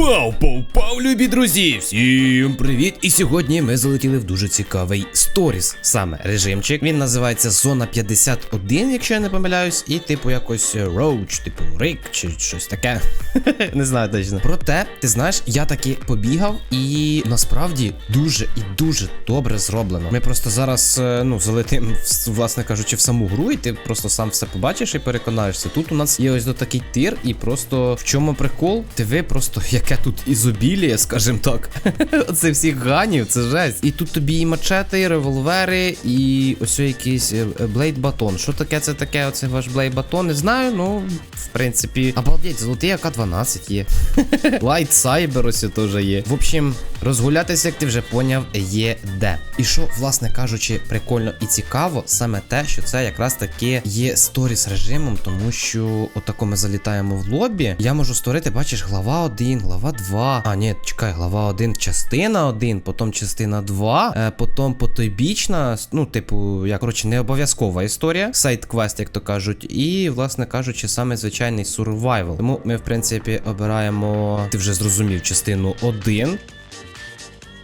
Пау, пау, пау, любі друзі! Всім привіт! І сьогодні ми залетіли в дуже цікавий сторіс. Саме режимчик. Він називається Зона 51, якщо я не помиляюсь, і типу якось роуч, типу рик чи щось таке. не знаю точно. Проте, ти знаєш, я таки побігав, і насправді дуже і дуже добре зроблено. Ми просто зараз, е, ну, залетим, в- власне кажучи, в саму гру, і ти просто сам все побачиш і переконаєшся. Тут у нас є ось до такий тир, і просто в чому прикол? Диви просто, яке тут ізобіліє, скажімо так. Оце всіх ганів, це жесть. І тут тобі і мачети, і револьвери, і ось якийсь блейд батон. Що таке це таке? Оце ваш блейд батон? Не знаю, ну, в принципі. Обалдеть, золотий АК-12 є. Лайт Сайбер ось теж є. В общем, розгулятися, як ти вже поняв, є де. І що, власне кажучи, прикольно і цікаво, саме те, що це якраз таки є сторіс режимом, тому що отако ми залітаємо в лобі. Я можу створити, бачиш, глава 1, глава 2. А, ні, чекай, глава 1, частина 1, потім частина 2, е, потім потойбічна, ну, типу, як коротше, не обов'язкова історія, сайт-квест, як то кажуть, і, власне кажучи, саме звичайний survival. Тому ми, в принципі, обираємо, ти вже зрозумів, частину 1.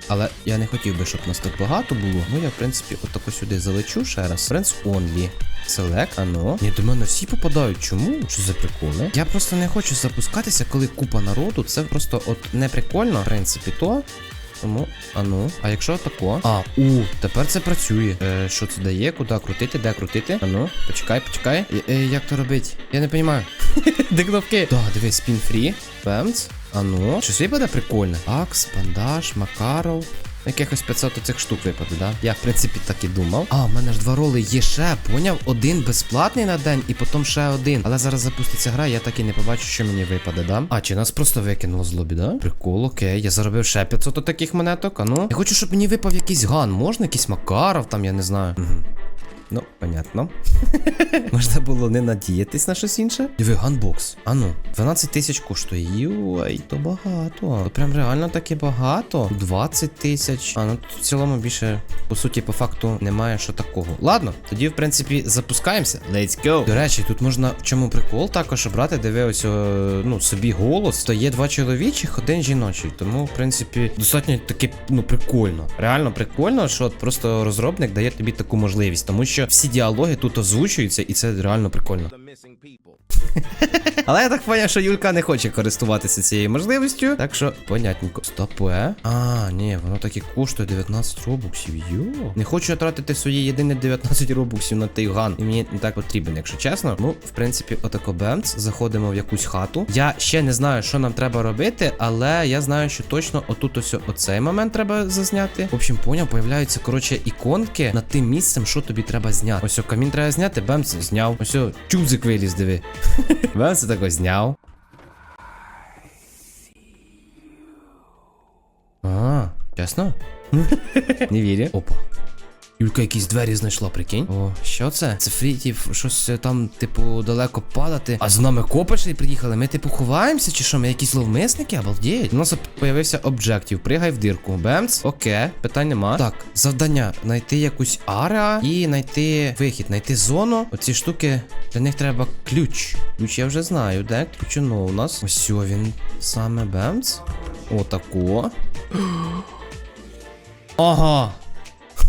Але я не хотів би, щоб нас так багато було. Ну я, в принципі, отако сюди залечу ще раз. Friends only. Select, ано. Ні, до мене всі попадають. Чому? Що за приколи? Я просто не хочу запускатися, коли купа народу. Це просто от не прикольно, в принципі, то. Тому, ану. А якщо тако? А, у, тепер це працює. Е, що це дає? Куди крутити? Де крутити? Ану, почекай, почекай. Е, е, як то робить? Я не розумію. Де кнопки? Так, дивись, спін фрі. Бемц. Ану. Щось випаде прикольне. Акс, бандаж, Макаров. Якихось 500 цих штук випаде, да? Я, в принципі, так і думав. А, в мене ж два роли є ще, поняв? Один безплатний на день і потім ще один. Але зараз запуститься гра, я так і не побачу, що мені випаде, да? А, чи нас просто викинуло з лобі, да? Прикол, окей. Я заробив ще 500 таких монеток, а ну. Я хочу, щоб мені випав якийсь ган. Можна якийсь Макаров, там, я не знаю. Угу. Ну, понятно. Можна було не надіятись на щось інше. Диви, ганбокс. Ану, 12 тисяч коштує. Юай, то багато. То прям реально таки багато. 20 тисяч. А, ну тут в цілому більше, по суті, по факту немає що такого. Ладно, тоді, в принципі, запускаємося. Let's go. До речі, тут можна в чому прикол також обрати, диви ось ну, собі голос. То є два чоловічих, один жіночий. Тому, в принципі, достатньо таки, ну, прикольно. Реально прикольно, що от просто розробник дає тобі таку можливість, тому що всі діалоги тут озвучуються, і це реально прикольно. Але я так поняв, що Юлька не хоче користуватися цією можливістю. Так що, понятненько. Стопе. А, ні, воно таки коштує 19 робоксів. Йо. Не хочу я тратити свої єдині 19 робоксів на той ган. І мені не так потрібен, якщо чесно. Ну, в принципі, отако бемц. Заходимо в якусь хату. Я ще не знаю, що нам треба робити, але я знаю, що точно отут ось оцей момент треба зазняти. В общем, поняв, появляються, коротше, іконки над тим місцем, що тобі треба зняти. Ось камін треба зняти, бемц, зняв. Ось о, чубзик виліз, диви. Бемц зняв. А, чесно? Не вірю. Опа. Юлька якісь двері знайшла, прикинь. О, що це? Це фрітів, щось е, там, типу, далеко падати. А з нами копачі приїхали. Ми, типу, ховаємося, чи що? Ми якісь ловмисники? Обалдеть. У нас появився об'єктив. Пригай в дирку. Бемц. Окей, питань нема. Так, завдання: знайти якусь ареа і знайти вихід, знайти зону. Оці штуки, для них треба ключ. Ключ я вже знаю, де ключоно у нас. Ось о, він саме бемц. Отако. Ага.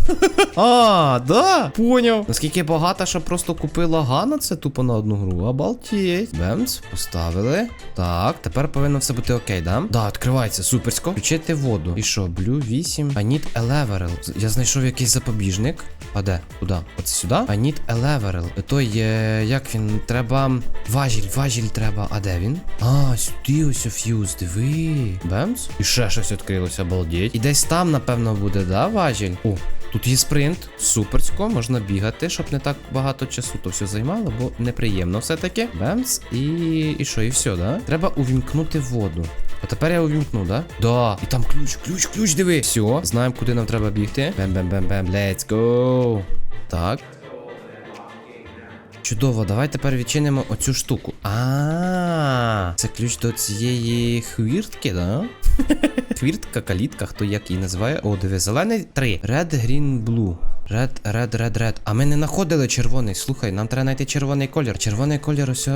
А, да? Поняв. Наскільки багато, що просто купила Гана, це тупо на одну гру. Обалдеть. Бемс, поставили. Так, тепер повинно все бути окей, да? Да, відкривається, суперсько. Включити воду. І що, блю 8. I need a level. Я знайшов якийсь запобіжник. А де? Куди? Оце сюди? I need a level. Той, е, як він, треба. Важіль, важіль треба. А де він? А, сюди ось ф'юз, диви. Бемс. І ще щось відкрилося, обалдеть. І десь там, напевно, буде, да, важіль? О, Тут є спринт, суперсько, можна бігати, щоб не так багато часу то все займало, бо неприємно все-таки. Бемс, і. і що, і все, да? Треба увімкнути воду. А тепер я увімкну, да? Да. І там ключ, ключ, ключ, диви. Все, знаємо, куди нам треба бігти. Бем-бем-бем-бем, let's go. Так. Чудово, давай тепер відчинимо оцю штуку. А, це ключ до цієї хвіртки, да? Хвіртка, калітка, хто як її називає. О, диви, зелений три. Red, green, blue. Red, red, red, red. А ми не знаходили червоний. Слухай, нам треба знайти червоний колір. Червоний колір ось.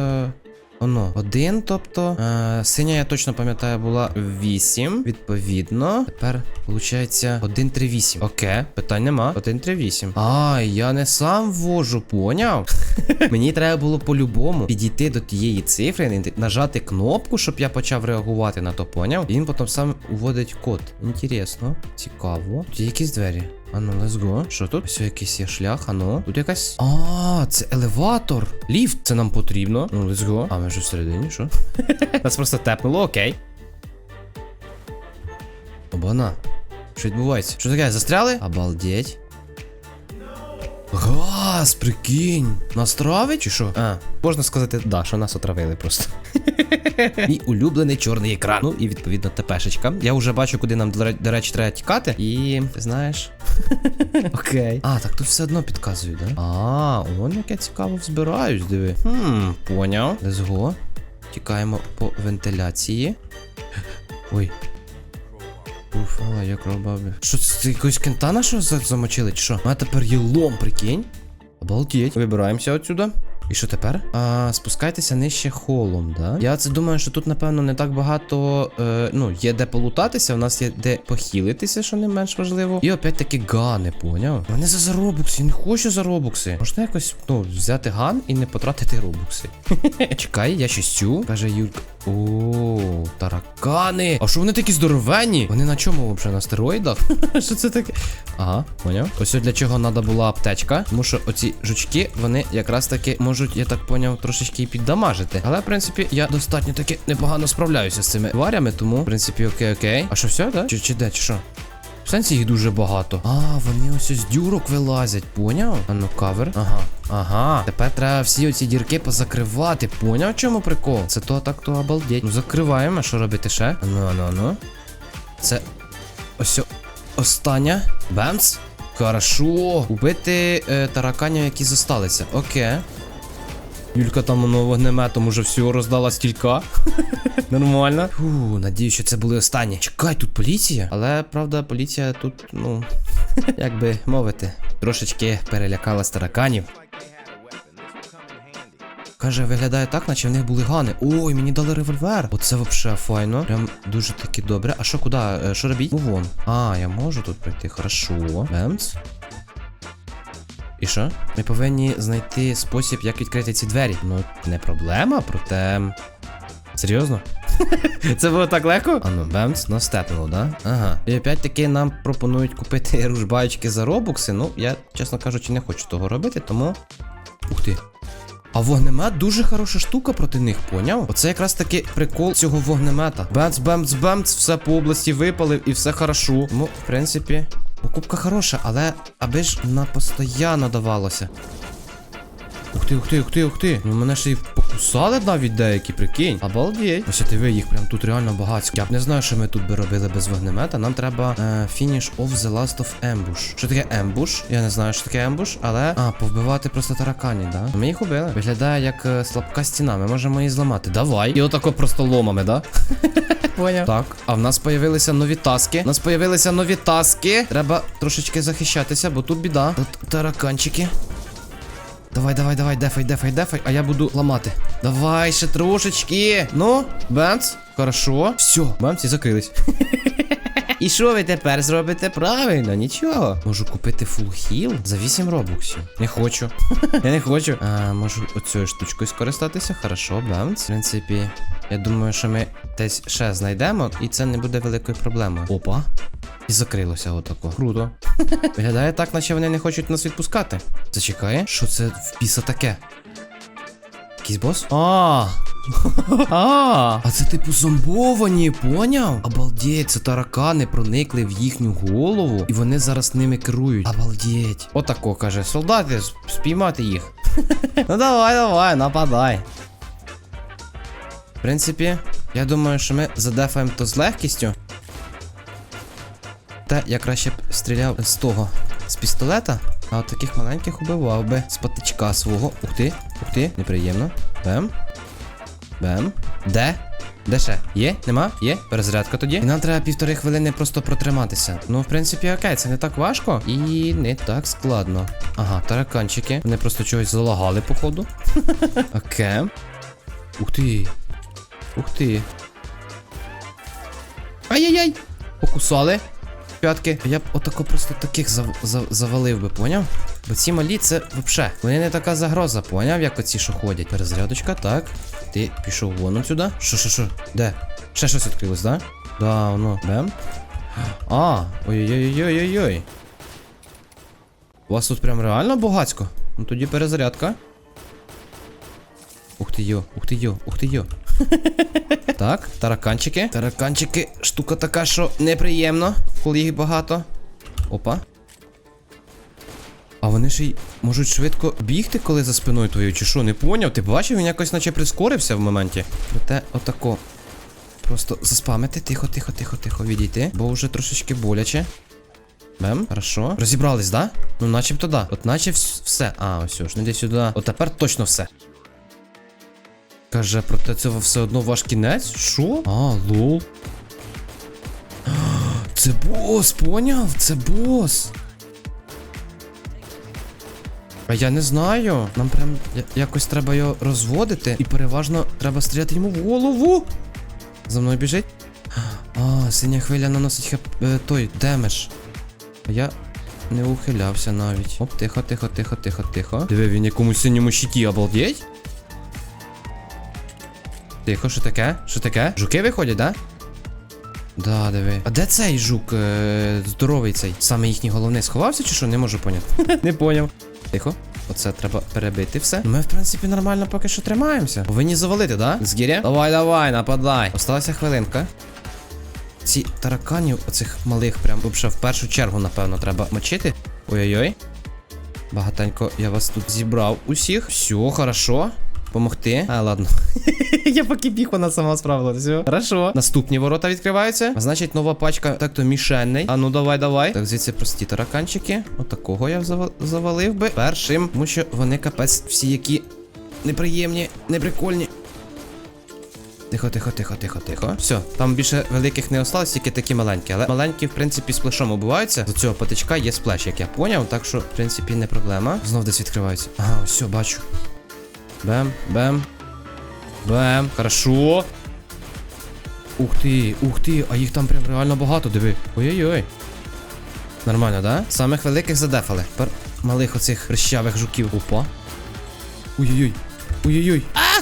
Оно, один, тобто. Е, синя, я точно пам'ятаю, була 8. Відповідно. Тепер, виходить, 1, 3, 8. Окей, питань нема. 1, 3, 8. А, я не сам ввожу, поняв? Мені треба було по-любому підійти до тієї цифри, нажати кнопку, щоб я почав реагувати на то, поняв? І він потім сам вводить код. Інтересно, цікаво. Тут є якісь двері. А ну, let's go. Що тут? Все, якийсь є шлях, а ну. Тут якась. А, це елеватор. Ліфт, це нам потрібно. Ну, let's go. А ми ж всередині, що? Нас просто тепнуло, окей. Обана. Що відбувається? Що таке? Застряли? Обалдеть. Газ, прикинь. Нас травить чи що? А, можна сказати, да, що нас отравили просто. Мій улюблений чорний екран. Ну і відповідно ТПшечка. Я вже бачу, куди нам, до речі, треба тікати. І знаєш. Окей. А, так тут все одно підказують, да? А, он як я цікаво взбираюсь, диви. Хм, поняв. Let's go. Тікаємо по вентиляції. Ой. Уфала, як робаби. Що це якогось кента нашого за- замочили, чи що? А тепер є лом, прикинь. Обалдеть. Вибираємося отсюда. І що тепер? А, спускайтеся нижче холом, да? Я це думаю, що тут, напевно, не так багато. Е, ну, є де полутатися, у нас є де похилитися, що не менш важливо. І опять таки гани, поняв? Мене за заробукси, не хочу заробукси. Можна якось, ну, взяти ган і не потратити робукси. Чекай, я щось цю, каже Юлька. О, таракани. А що вони такі здоровенні? Вони на чому взагалі? На стероїдах? Що це таке? Ага, поняв. Ось для чого треба була аптечка. Тому що оці жучки, вони якраз таки можуть, я так поняв, трошечки і піддамажити. Але, в принципі, я достатньо таки непогано справляюся з цими тварями, тому, в принципі, окей, окей. А що все, да? Чи, чи де, чи що? В сенсі їх дуже багато. А, вони ось з дюрок вилазять, поняв? А ну кавер. Ага. Ага. Тепер треба всі оці дірки позакривати. Поняв, чому прикол? Це то так, то обалдеть. Ну закриваємо, що робити ще? Ну, ну, ну. Це. Ось остання. Бемц. Хорошо. Убити е, тараканів, які зосталися. Окей. Юлька там воно вогнеметом уже всього роздала стілька. Нормально. Фу, надію, що це були останні. Чекай, тут поліція. Але правда, поліція тут, ну, як би мовити, трошечки перелякала тараканів. Каже, виглядає так, наче в них були гани. Ой, мені дали револьвер. Оце вообще файно. Прям дуже таки добре. А що куди? Е, Що робіть? Ну вон. А, я можу тут пройти. Хорошо. Бемц. І що? Ми повинні знайти спосіб, як відкрити ці двері. Ну, не проблема, проте. Серйозно? Це було так легко? А ну, бемц, нас степнуло, да? Ага. І опять таки нам пропонують купити ружбаючки за робокси. Ну, я, чесно кажучи, не хочу того робити, тому. Ух ти. А вогнемет дуже хороша штука проти них, поняв? Оце якраз таки прикол цього вогнемета. Бемц, бемц, бемц, все по області випалив і все хорошо. Ну, в принципі, покупка хороша, але аби ж на постоянно давалося. Ух ти, ух ти, ух ти, ух ти. Ну мене ще й покусали навіть деякі, прикинь. Обалдеть. Ось ти ви їх прям тут реально багатсько. Я б не знаю, що ми тут би робили без вогнемета. Нам треба е, finish of the last of ambush. Що таке ambush? Я не знаю, що таке ambush, але. А, повбивати просто тараканів, да? Ми їх убили. Виглядає як е, слабка стіна. Ми можемо її зламати. Давай. І отако просто ломами, да? Поняв. Так, а в нас появилися нові таски. У нас появилися нові таски. Треба трошечки захищатися, бо тут біда. Тут тараканчики. Давай, давай, давай, дефай, дефай, дефай, а я буду ламати. Давай, ще трошечки. Ну, бемц, хорошо. Все, бемц і закрились. І що ви тепер зробите? Правильно, нічого. Можу купити фул хіл за 8 робоксів. Не хочу. Я не хочу. А, можу оцією штучкою скористатися. Хорошо, бемц. В принципі, я думаю, що ми десь ще знайдемо, і це не буде великою проблемою. Опа. І закрилося отако. Круто. Виглядає так, наче вони не хочуть нас відпускати. Зачекає, що це в біса таке? Якийсь бос? А. А, це типу зомбовані, поняв? Обалдеть, це таракани проникли в їхню голову, і вони зараз ними керують. Обалдеть. Отако каже, солдати, спіймати їх. ну давай, давай, нападай. В принципі, я думаю, що ми задефаємо то з легкістю. Та я краще б стріляв з того, з пістолета, а от таких маленьких убивав би з патичка свого. Ух ти, ух ти, неприємно. Бем. Бем. Де? Де ще? Є? Нема? Є? Перезарядка тоді. І нам треба півтори хвилини просто протриматися. Ну, в принципі, окей, це не так важко і не так складно. Ага, тараканчики. Вони просто чогось залагали, походу. Окей. Ух ти. Ух ти. Ай-яй-яй! Покусали. П'ятки. Я б отако просто таких зав- зав- завалив би, поняв? Бо ці малі це вообще. Вони не така загроза, поняв, як оці, що ходять. Перезарядочка, так. Ти пішов вон отсюда. Що, що, що? Де? Ще щось відкрилось, да? Да, воно. Бем. А, ой-ой-ой-ой-ой-ой. У вас тут прям реально багацько? Ну тоді перезарядка. Ух ти йо, ух ти йо, ух ти йо. Так, тараканчики. Тараканчики, штука така, що неприємно, коли їх багато. Опа. А вони ж й можуть швидко бігти, коли за спиною твоєю, чи що, не поняв? Ти бачив, він якось наче прискорився в моменті. Проте, отако. Просто заспамити, тихо, тихо, тихо, тихо, відійти, бо вже трошечки боляче. Бем, хорошо. Розібрались, да? Ну, начебто да. От наче все. А, ось ж, йди сюди. От тепер точно все. Каже, проте це все одно ваш кінець? Що? А, лол. Це бос, поняв? Це бос. А я не знаю. Нам прям якось треба його розводити. І переважно треба стріляти йому в голову. За мною біжить. А, синя хвиля наносить хеп... е, той демедж. А я не ухилявся навіть. Оп, тихо, тихо, тихо, тихо, тихо. Диви, він якомусь синьому щиті, обалдеть. Тихо, що таке? Що таке? Жуки виходять, да? Да, диви. А де цей жук? Е, здоровий цей? Саме їхній головний сховався чи що? Не можу поняти. Не поняв. Тихо. Оце треба перебити все. Ми, в принципі, нормально поки що тримаємося. Повинні завалити, да? Згіря? Давай, давай, нападай. Осталася хвилинка. Ці тараканів, оцих малих, прям вообще в першу чергу, напевно, треба мочити. Ой-ой-ой. Багатенько я вас тут зібрав усіх. Все, хорошо. Помогти. А, ладно. Я поки біг, вона сама справилася. Все. Хорошо. Наступні ворота відкриваються. Значить, нова пачка так-то мішенний. А ну давай, давай. Так, звідси прості тараканчики. Отакого я зава- завалив би першим. Тому що вони капець всі які неприємні, неприкольні. Тихо, тихо, тихо, тихо, тихо. Все, там більше великих не осталось, тільки такі маленькі. Але маленькі, в принципі, сплешом убиваються. З цього патичка є сплеш, як я поняв. Так що, в принципі, не проблема. Знов десь відкриваються. Ага, все, бачу. Бем, бем. Бем. Хорошо. Ух ти, ух ти, а їх там прям реально багато, диви. Ой-ой-ой. Нормально, да? Самих великих задефали. Тепер малих оцих хрещавих жуків. Опа. Ой-ой-ой. Ой-ой-ой. А!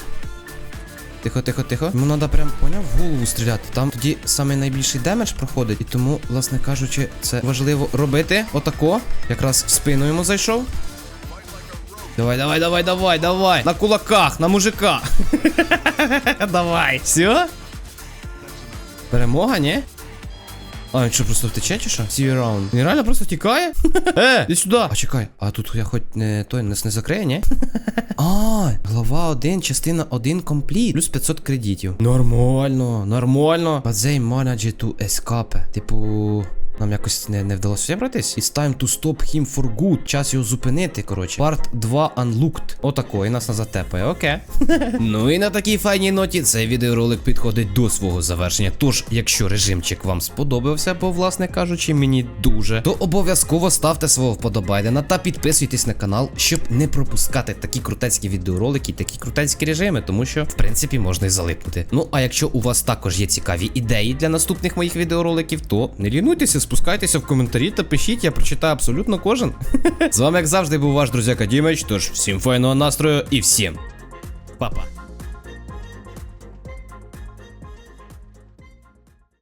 Тихо, тихо, тихо. Йому треба прям поняв в голову стріляти. Там тоді саме найбільший демедж проходить. І тому, власне кажучи, це важливо робити. Отако. Якраз в спину йому зайшов. Давай, давай, давай, давай, давай. На кулаках, на мужика. давай. Все? Перемога, ні? А, він що, просто втече чи що? Сіві раунд. Він реально просто тікає? Е, іди сюди. А чекай, а тут я хоч не той нас не закриє, ні? А, глава 1, частина 1 компліт. Плюс 500 кредитів. Нормально, нормально. They managed to escape. Типу. Нам якось не, не вдалося вибратись. It's time to stop him for good. Час його зупинити, коротше. Part 2 unlocked. Отако, і нас назад тепає, окей. ну і на такій файній ноті цей відеоролик підходить до свого завершення. Тож, якщо режимчик вам сподобався, бо, власне кажучи, мені дуже, то обов'язково ставте свого вподобайдена та підписуйтесь на канал, щоб не пропускати такі крутецькі відеоролики, такі крутецькі режими, тому що, в принципі, можна і залипнути. Ну, а якщо у вас також є цікаві ідеї для наступних моїх відеороликів, то не лінуйтеся, спускайтеся в коментарі та пишіть, я прочитаю абсолютно кожен. З вами, як завжди, був ваш друзяка Дімич, тож всім файного настрою і всім па-па.